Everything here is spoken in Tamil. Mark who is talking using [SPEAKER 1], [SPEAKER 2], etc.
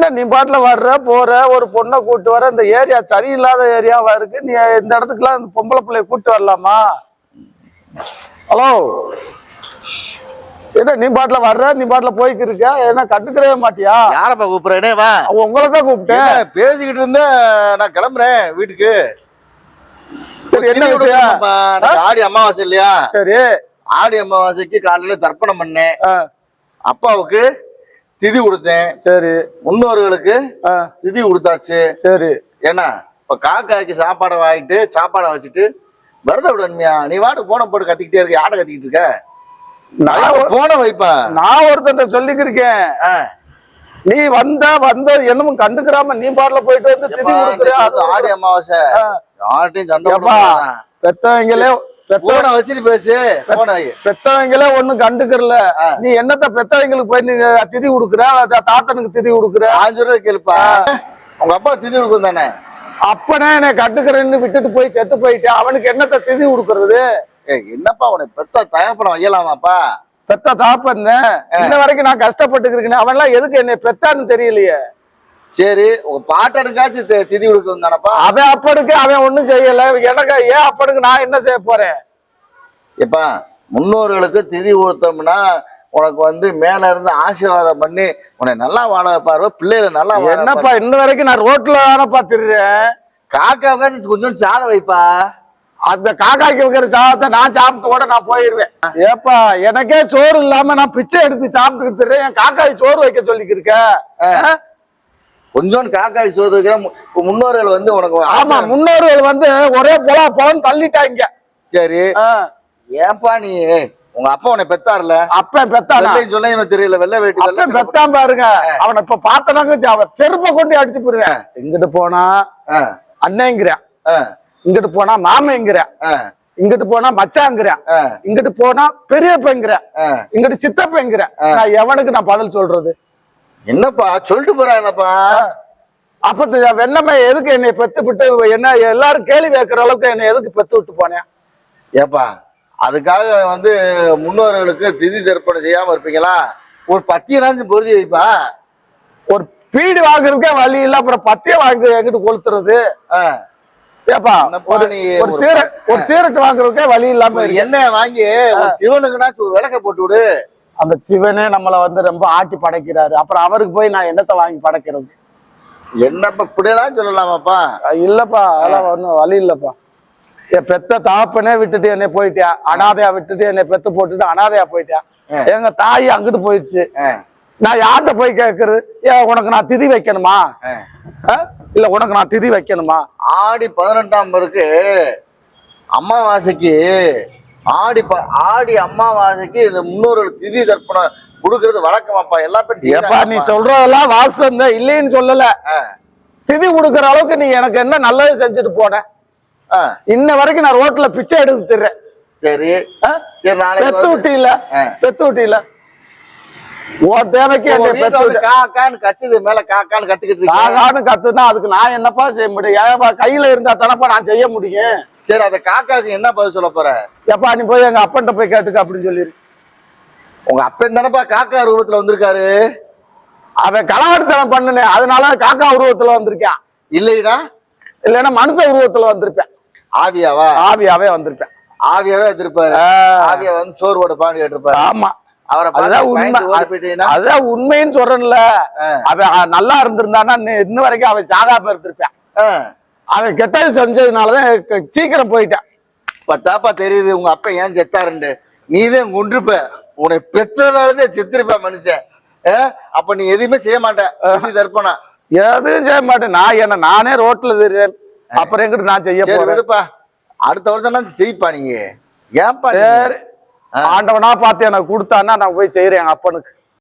[SPEAKER 1] என்ன நீ பாட்டுல வர்ற போற ஒரு பொண்ணை கூட்டு வர இந்த ஏரியா சரியில்லாத ஏரியாவா இருக்கு? நீ இந்த இடத்துக்குலாம் இந்த பொம்பளை பிள்ளைய கூட்டு வரலாமா? ஹலோ? என்ன நீ பாட்டுல வர்ற நீ பாட்டுல போய்க்கு இருக்க? என்ன கட்டுக்கிறவே மாட்டியா?
[SPEAKER 2] யாரப்பா கூப்பிடுறேனே வா.
[SPEAKER 1] உங்களை தான் கூப்பிட்டேன்.
[SPEAKER 2] பேசிக்கிட்டு இருந்த நான் கிளம்புறேன் வீட்டுக்கு.
[SPEAKER 1] சரி என்ன விஷயம்?
[SPEAKER 2] ஆடி அமாவாசை இல்லையா?
[SPEAKER 1] சரி.
[SPEAKER 2] ஆடி அமாவாசைக்கு காலையில தர்ப்பணம் பண்ணேன். அப்பாவுக்கு திதி கொடுத்தேன்.
[SPEAKER 1] சரி.
[SPEAKER 2] முன்னோர்களுக்கு திதி கொடுத்தாச்சு.
[SPEAKER 1] சரி.
[SPEAKER 2] ஏன்னா இப்ப காக்காய்க்கு சாப்பாடை வாங்கிட்டு சாப்பாடை வச்சுட்டு விரத விடணுமியா. நீ வாட்டுக்கு போன போட்டு கத்திக்கிட்டே இருக்க யாரை கத்திக்கிட்டு இருக்க?
[SPEAKER 1] நான்
[SPEAKER 2] போன வைப்பா
[SPEAKER 1] நான் ஒருத்தன் சொல்லிக்கிருக்கேன். நீ வந்த வந்த என்னமும் கண்டுக்கிறாம நீ பாட்டுல போயிட்டு வந்து திதி கொடுக்குறியா அது
[SPEAKER 2] ஆடி அமாவாசை.
[SPEAKER 1] ஆ.
[SPEAKER 2] யார்கிட்டயும் சண்டை
[SPEAKER 1] பெத்தவங்களே
[SPEAKER 2] வச்சுட்டு பேசு.
[SPEAKER 1] பெத்தவங்களே ஒண்ணும் கண்டுக்கறல. நீ என்னத்த பெத்தவங்களுக்கு போய் நீ திதி கொடுக்குற? தாத்தனுக்கு திதி கொடுக்குற?
[SPEAKER 2] நான் சொல்றது கேளுப்பா. உங்க அப்பா திதி கொடுக்கும் தானே?
[SPEAKER 1] அப்பனே என்னை கட்டுக்கிறேன்னு விட்டுட்டு போய் செத்து போயிட்டேன். அவனுக்கு என்னத்த திதி கொடுக்கறது?
[SPEAKER 2] என்னப்பா உன்னை பெத்த தயப்படம் வையலாமாப்பா?
[SPEAKER 1] பெத்த தாப்பன் இன்ன வரைக்கும் நான் கஷ்டப்பட்டுக்கிறேன் அவன் எல்லாம் எதுக்கு என்னை பெத்தான்னு தெரியலையே.
[SPEAKER 2] சரி உங்க பாட்டனுக்காச்சும் திதி கொடுக்கும் தானப்பா?
[SPEAKER 1] அவன் அப்பனுக்கு அவன் ஒண்ணும் செய்யல. எனக்கு ஏன் அப்பனுக்கு நான் என்ன செய்ய போறேன்?
[SPEAKER 2] எப்பா முன்னோர்களுக்கு திதி கொடுத்தோம்னா உனக்கு வந்து மேல இருந்து ஆசீர்வாதம் பண்ணி உன்னை நல்லா வாழ வைப்பாரு பிள்ளைகளை நல்லா.
[SPEAKER 1] என்னப்பா இன்ன வரைக்கும் நான் ரோட்ல தானப்பா திரிறேன்
[SPEAKER 2] காக்காவுக்காச்சும் கொஞ்சம் சாதம் வைப்பா
[SPEAKER 1] அந்த காக்காய்க்கு வைக்கிற சாதத்தை நான் சாப்பிட்டு கூட நான் போயிருவேன் ஏப்பா எனக்கே சோறு இல்லாம நான் பிச்சை எடுத்து சாப்பிட்டுக்கிட்டு இருக்கேன். என் காக்காய் சோறு வைக்க சொல்லிக்கிருக்க ஆ?
[SPEAKER 2] கொஞ்சோண்டு காக்காய் சோறு வைக்கிற முன்னோர்கள் வந்து உனக்கு
[SPEAKER 1] ஆமா முன்னோர்கள் வந்து ஒரே பொலா பொலன்னு தள்ளிட்டாங்க
[SPEAKER 2] சரி. ஏன்பா நீ? உங்க அப்பா உன்னை பெத்தாருல
[SPEAKER 1] அப்பன் பெத்தானா?
[SPEAKER 2] சொல்ல தெரியல வெள்ளை வேட்டி வெள்ளை
[SPEAKER 1] பெத்தான் பாருங்க அவனை இப்ப பார்த்தனாக்க அவன் செருப்பை கொண்டு அடிச்சு போயிருவேன் இங்கிட்டு போனா அண்ணங்கிறேன் இங்கிட்டு போனா மாமங்கிறேன் இங்கிட்டு போனா மச்சாங்கிறேன்
[SPEAKER 2] ஆ,
[SPEAKER 1] இங்கிட்டு போனா பெரியப்பங்கிறேன்
[SPEAKER 2] ஆ.
[SPEAKER 1] இங்கிட்டு சித்தப்பங்கிறேன் நான் எவனுக்கு நான் பதில் சொல்றது?
[SPEAKER 2] என்னப்பா? சொல்லிட்டு போறாங்கப்பா.
[SPEAKER 1] அப்ப இந்த வெண்ணமை எதுக்கு என்னை பெத்து விட்டு என்ன எல்லாரும் கேள்வி கேட்கிற அளவுக்கு என்னை எதுக்கு பெத்து விட்டு போனேன்?
[SPEAKER 2] ஏப்பா அதுக்காக வந்து முன்னோர்களுக்கு திதி தர்ப்பணம் செய்யாம இருப்பீங்களா? ஒரு பத்தியனாச்சும் பொருதி வைப்பா?
[SPEAKER 1] ஒரு பீடி வாங்குறதுக்கே வழி இல்ல அப்புறம் பத்திய வாங்கி எங்கிட்டு கொளுத்துறது? ஏப்பா ஒரு ஒரு சீர ஒரு சீரட் வாங்குறதுக்கே வழி இல்லாம.
[SPEAKER 2] எண்ணெய் வாங்கி ஒரு சிவனுக்குனாச்சும் ஒரு விளக்க போட்டு விடு.
[SPEAKER 1] அந்த சிவனே நம்மள வந்து ரொம்ப ஆட்டி படைக்கிறாரு. அப்புறம் அவருக்கு போய் நான் என்னத்தை வாங்கி படைக்கிறது?
[SPEAKER 2] என்னப்பா இப்படியெல்லாம் சொல்லலாமாப்பா?
[SPEAKER 1] இல்லப்பா அதெல்லாம் ஒண்ணும் வழி இல்லப்பா. என் பெத்த தாப்பனே விட்டுட்டு என்னை போயிட்டியா அனாதையா விட்டுட்டு என்னை பெத்து போட்டுட்டு அனாதையா போயிட்டியா. எங்க தாய் அங்கிட்டு போயிடுச்சு. நான் யார்கிட்ட போய் கேட்கறது ஏன் உனக்கு நான் திதி வைக்கணுமா? இல்ல உனக்கு நான் திதி வைக்கணுமா?
[SPEAKER 2] ஆடி பதினெட்டாம் பேருக்கு அமாவாசைக்கு ஆடி ஆடி அமாவாசைக்கு இந்த முன்னோர்கள் திதி தர்ப்பணம் கொடுக்கறது வழக்கமாப்பா எல்லா பேரும்
[SPEAKER 1] நீ. சொல்றதெல்லாம் வாசம் தான் இல்லைன்னு சொல்லல. திதி கொடுக்கற அளவுக்கு நீ எனக்கு என்ன நல்லது செஞ்சுட்டு போன? இன்ன வரைக்கும் நான் ரோட்ல பிச்சை எடுத்து திர்றேன்.
[SPEAKER 2] சரி? சரி நாளைக்கு
[SPEAKER 1] பெத்து விட்டி இல்ல. பெத்து விட்டி இல்ல உன் தேவைக்கு
[SPEAKER 2] காக்கான்னு கத்துது மேல காக்கான்னு கத்துக்கிட்டு இருக்கீங்க.
[SPEAKER 1] காகான்னு கத்துனா அதுக்கு நான் என்னப்பா செய்ய முடியும்? கையில இருந்தா தானப்பா நான் செய்ய முடியும்?
[SPEAKER 2] சரி அந்த காக்காக்கு என்ன பதில் சொல்ல போற?
[SPEAKER 1] எப்பா நீ போய் எங்க அப்பன்ட்ட போய் கேட்டுக்க அப்படின்னு சொல்லிரு.
[SPEAKER 2] உங்க அப்பன் தானப்பா காக்கா ரூபத்துல வந்திருக்காரு?
[SPEAKER 1] அவன் களவாட்டுத்தனம் பண்ணுனேன் அதனால காக்கா உருவத்துல வந்திருக்கான்.
[SPEAKER 2] இல்லைடா.
[SPEAKER 1] இல்லைன்னா மனுஷ உருவத்துல வந்திருப்பேன்.
[SPEAKER 2] ஆவியாவா?
[SPEAKER 1] ஆவியாவே வந்திருப்பேன்.
[SPEAKER 2] ஆவியாவே வந்திருப்பாரு. ஆவியா வந்து சோறு போடுப்பான்னு கேட்டிருப்பாரு.
[SPEAKER 1] ஆமா.
[SPEAKER 2] அவரை
[SPEAKER 1] அதான் உண்மைன்னு சொல்றேன்ல. அவன் நல்லா இருந்திருந்தானா இன்ன- வரைக்கும் அவன் சாகாம இருந்திருப்பான் அவன் கெட்டது செஞ்சதுனாலதான் சீக்கிரம் போயிட்டான்.
[SPEAKER 2] பத்தாப்பா தெரியுது உங்க அப்பா ஏன் செத்தாருண்டு? நீதான் கொண்டிருப்ப உன்னை பெற்றதாலதே செத்திருப்ப மனுஷன்? அப்ப நீ எதுவுமே செய்ய மாட்ட. திதி தர்ப்பணம்.
[SPEAKER 1] எதுவும் செய்ய மாட்டேன். நான் என்ன நானே ரோட்ல தெரியும் அப்புறம் எங்கிட்டு நான் செய்ய
[SPEAKER 2] சரி
[SPEAKER 1] போறேன்.
[SPEAKER 2] விடுப்பா. அடுத்த வருஷம் செய்ப்பா நீங்க? ஏன்பா
[SPEAKER 1] ஆண்டவனா பார்த்து எனக்கு கொடுத்தான்னா நான் போய் செய்யறேன் எங்க அப்பனுக்கு.